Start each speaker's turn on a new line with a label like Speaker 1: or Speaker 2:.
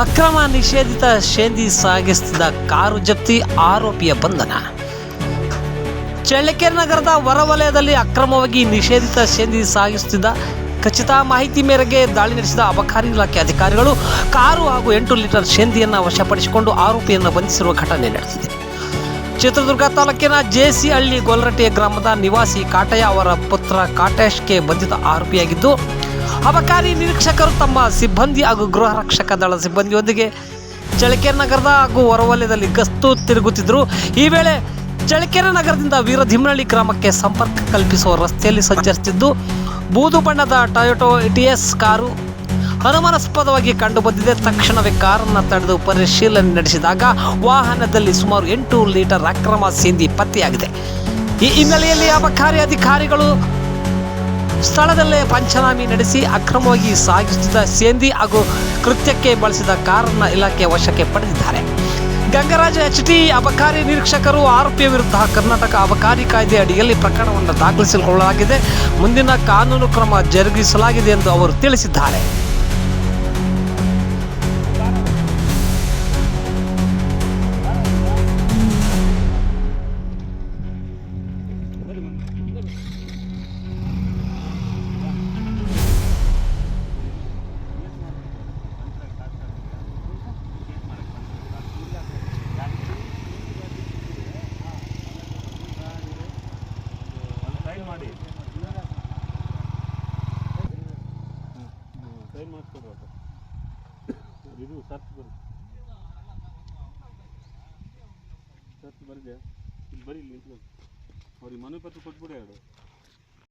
Speaker 1: ಅಕ್ರಮ ನಿಷೇಧಿತ ಶೇಂದಿ ಸಾಗಿಸುತ್ತಿದ್ದ ಕಾರು ಜಪ್ತಿ ಆರೋಪಿಯ ಬಂಧನ. ಚಳ್ಳಕೆರೆ ನಗರದ ಹೊರವಲಯದಲ್ಲಿ ಅಕ್ರಮವಾಗಿ ನಿಷೇಧಿತ ಶೇಂದಿ ಸಾಗಿಸುತ್ತಿದ್ದ ಖಚಿತ ಮಾಹಿತಿ ಮೇರೆಗೆ ದಾಳಿ ನಡೆಸಿದ ಅಬಕಾರಿ ಇಲಾಖೆ ಅಧಿಕಾರಿಗಳು ಕಾರು ಹಾಗೂ ಎಂಟು ಲೀಟರ್ ಶೇಂದಿಯನ್ನು ವಶಪಡಿಸಿಕೊಂಡು ಆರೋಪಿಯನ್ನು ಬಂಧಿಸಿರುವ ಘಟನೆ ನಡೆದಿದೆ. ಚಿತ್ರದುರ್ಗ ತಾಲೂಕಿನ ಜೆಸಿಹಳ್ಳಿ ಗೊಲ್ರಟ್ಟಿ ಗ್ರಾಮದ ನಿವಾಸಿ ಕಾಟಯ್ಯ ಅವರ ಪುತ್ರ ಕಾಟೇಶ್ಗೆ ಬಂಧಿತ ಆರೋಪಿಯಾಗಿದ್ದು ಅಬಕಾರಿ ನಿರೀಕ್ಷಕರು ತಮ್ಮ ಸಿಬ್ಬಂದಿ ಹಾಗೂ ಗೃಹ ರಕ್ಷಕ ದಳ ಸಿಬ್ಬಂದಿಯೊಂದಿಗೆ ಚಳಕೆರೆ ನಗರದ ಹಾಗೂ ಹೊರವಲಯದಲ್ಲಿ ಗಸ್ತು ತಿರುಗುತ್ತಿದ್ದರು. ಈ ವೇಳೆ ಚಳಕೆರೆ ನಗರದಿಂದ ವೀರಧಿಮ್ನಳ್ಳಿ ಗ್ರಾಮಕ್ಕೆ ಸಂಪರ್ಕ ಕಲ್ಪಿಸುವ ರಸ್ತೆಯಲ್ಲಿ ಸಂಚರಿಸುತ್ತಿದ್ದು, ಬೂದು ಬಣ್ಣದ ಟೊಯೋಟೋ ಇಟಿಎಸ್ ಕಾರು ಅನುಮಾನಾಸ್ಪದವಾಗಿ ಕಂಡುಬಂದಿದೆ. ತಕ್ಷಣವೇ ಕಾರನ್ನು ತಡೆದು ಪರಿಶೀಲನೆ ನಡೆಸಿದಾಗ ವಾಹನದಲ್ಲಿ ಸುಮಾರು ಎಂಟು ಲೀಟರ್ ಅಕ್ರಮ ಸಿಂಧಿ ಪತ್ತೆಯಾಗಿದೆ. ಈ ಹಿನ್ನೆಲೆಯಲ್ಲಿ ಅಬಕಾರಿ ಅಧಿಕಾರಿಗಳು ಸ್ಥಳದಲ್ಲೇ ಪಂಚನಾಮಿ ನಡೆಸಿ ಅಕ್ರಮವಾಗಿ ಸಾಗಿಸುತ್ತಿದ್ದ ಸೇಂದಿ ಹಾಗೂ ಕೃತ್ಯಕ್ಕೆ ಬಳಸಿದ ಕಾರನ್ನು ಇಲಾಖೆ ವಶಕ್ಕೆ ಪಡೆದಿದ್ದಾರೆ. ಗಂಗರಾಜ ಎಚ್ ಟಿ ಅಬಕಾರಿ ನಿರೀಕ್ಷಕರು ಆರೋಪಿಯ ವಿರುದ್ಧ ಕರ್ನಾಟಕ ಅಬಕಾರಿ ಕಾಯ್ದೆ ಅಡಿಯಲ್ಲಿ ಪ್ರಕರಣವನ್ನು ದಾಖಲಿಸಿಕೊಳ್ಳಲಾಗಿದೆ. ಮುಂದಿನ ಕಾನೂನು ಕ್ರಮ ಜರುಗಿಸಲಾಗಿದೆ ಎಂದು ಅವರು ತಿಳಿಸಿದ್ದಾರೆ.
Speaker 2: ಸೈನ್ ಮಾಡಿ ಸೈನ್ ಮಾಡಿಸ್ಕೊಡ್ಬೇಕು. ಇದು ಸರ್ಚ್ ಬರುತ್ತೆ ಸರ್ಚ್ ಬರಿದೆ ಬರೀ ಇಲ್ಲಿ ನಿಂತ್ಕೊಂಡು ಅವ್ರಿಗೆ ಮನವಿ ಪತ್ರ ಕೊಟ್ಬಿಡಿ ಎರಡು.